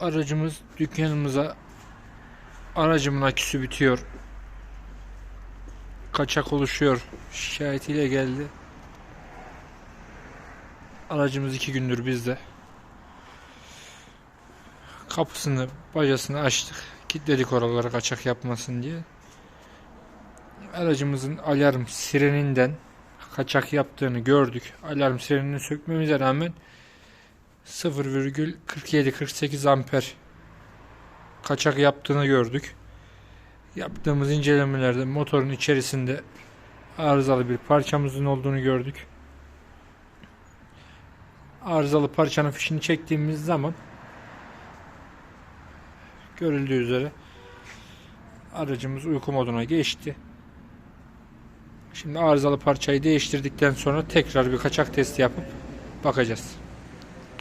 Aracımız dükkanımıza aracımın aküsü bitiyor. Kaçak oluşuyor. Şikayetiyle geldi. Aracımız iki gündür bizde. Kapısını, bacasını açtık. Kilitledik oraları kaçak yapmasın diye. Aracımızın alarm sireninden kaçak yaptığını gördük. Alarm sirenini sökmemize rağmen 0,47-48 amper kaçak yaptığını gördük. Yaptığımız incelemelerde motorun içerisinde arızalı bir parçamızın olduğunu gördük. Arızalı parçanın fişini çektiğimiz zaman görüldüğü üzere aracımız uyku moduna geçti. Şimdi arızalı parçayı değiştirdikten sonra tekrar bir kaçak testi yapıp bakacağız.